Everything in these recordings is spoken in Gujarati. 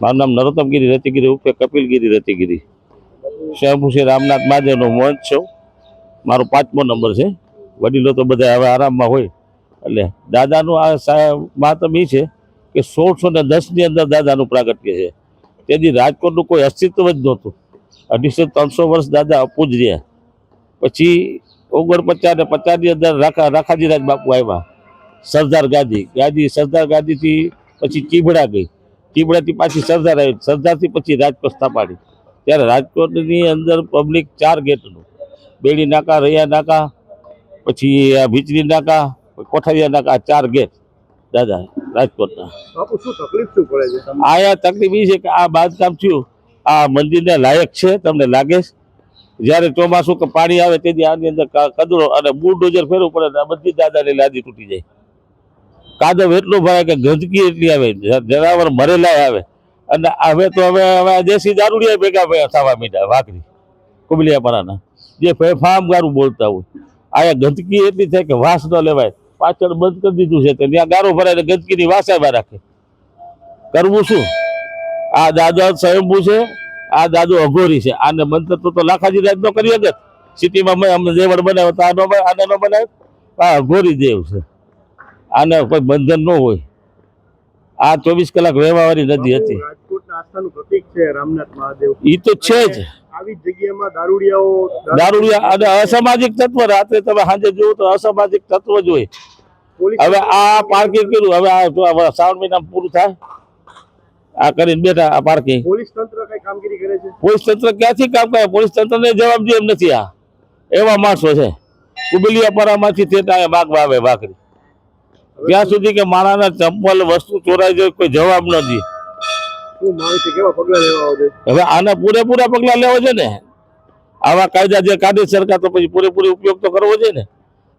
મારું નામ નરોત્તમગીરી રતિગીરી, ઉર્ફે કપિલગીરી રતિગીરી. સ્વયંભૂ શ્રી રામનાથ મહાદેવનો મોહન છું મારો પાંચમો નંબર છે. વડીલો તો બધા હવે આરામમાં હોય. એટલે દાદાનું આ મહાત્મ એ છે કે સોળસો ને દસની અંદર દાદાનું પ્રાગટ્ય છે. તેથી રાજકોટનું કોઈ અસ્તિત્વ જ નહોતું. અઢીસો ત્રણસો વર્ષ દાદા અપૂજ રહ્યા. પછી ઓગણપચાસ ને પચાસની અંદર રાખા રાખાજી રાજ બાપુ આવ્યા. સરદાર ગાંધી. ગાંધી સરદાર ગાદીથી પછી ચીબડા ગઈ. ચીબડાથી પાછી સરદાર આવી સરદારથી પછી રાજકોટ સ્થાપાડી. ત્યારે રાજકોટની અંદર પબ્લિક ચાર ગેટનું. બેડી નાકા રૈયા નાકા પછી આ ભીચરી નાકા કોઠારિયા નાકા ચાર ગેટ. દાદા રાજકોટના? આયા તકલીફ એ છે કે આ બાંધકામ થયું. આ મંદિરને લાયક છે તમને લાગે છે? જ્યારે ચોમાસું કે પાણી આવે તેથી આની અંદર કદરો અને બુલડોઝર ફેરવું પડે બધી દાદાની લાદી તૂટી જાય. કાદવ એટલું ભરાય કે ગંદકી એટલી આવે, જનાવર મરેલા આવે. અને હવે તો હવે હવે દેશી દારૂડિયા ભેગા ભાઈ થવા મીઠા વાકરી કુબલિયાપરાના જે ફામ ગારું બોલતા હોય. આ ગંદકી એટલી થાય કે વાસ ન લેવાય. પાછળ બંધ કરી દીધું છે ત્યાં ગારો ભરાય ગંદકીની વાસ આવ્યા રાખે. કરવું શું? આ દાદા સ્વયંભૂ છે, આ દાદુ અઘોરી છે. આને મંત્ર તો લાખાજી રાજ નો કરી અગત સિટીમાં અમને દેવળ બનાવ્યો તો આ ન આને નો બનાવ્યો? આ અઘોરી દેવ છે. આને કોઈ બંધન ન હોય. આ ચોવીસ કલાક વહેવાવાળી નદી હતી. તો છે જ. દારૂડિયા અને અસામાજિક તત્વ રાત્રે તમે સાંજે જોવો તો અસામાજિક તત્વ જ હોય. હવે આ પાર્કિંગ કર્યું. હવે આ શ્રાવણ મહિનામાં પૂરું થાય. આ કરીને બેઠા આ પાર્કિંગ પોલીસ તંત્ર કઈ કામગીરી કરે છે? પોલીસ તંત્ર ક્યાંથી કામ કરે? પોલીસ તંત્રને જવાબ દે એમ નથી આ. એવા માણસો છે. કુબલિયાપરામાંથી થેટા બાગવા આવે ભાખરી ત્યાં સુધી કે માણાના ચંપલ વસ્તુ ચોરાઈ જાય કોઈ જવાબ ન આવે હવે આના પૂરેપૂરા પગલા લેવા છે ને? આવા કાયદા જે કાઢી સરકાર તો પછી પૂરેપૂરો ઉપયોગ તો કરવો છે ને?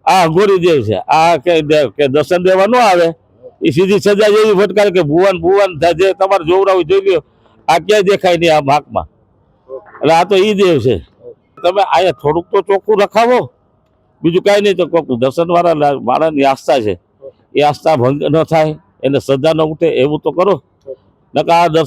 આ અઘોરી દેવ છે. આ કે દર્શન દેવા ન આવે એ સીધી સજા જેવી ફટકાર કે ભુવન ભુવન જે તમારે જોવડાવું જોઈ લ્યો. આ ક્યાંય દેખાય નહીં આ માકમાં એટલે આ તો એ દેવ છે. તમે અહીંયા થોડુંક તો ચોખ્ખું રખાવો. બીજું કાંઈ નહીં તો કોક દર્શન વાળા માણસની આસ્થા છે. એ આસ્થા ભંગ ન થાય એને શ્રદ્ધા ન ઉઠે એવું તો કરો. નકા દર્શન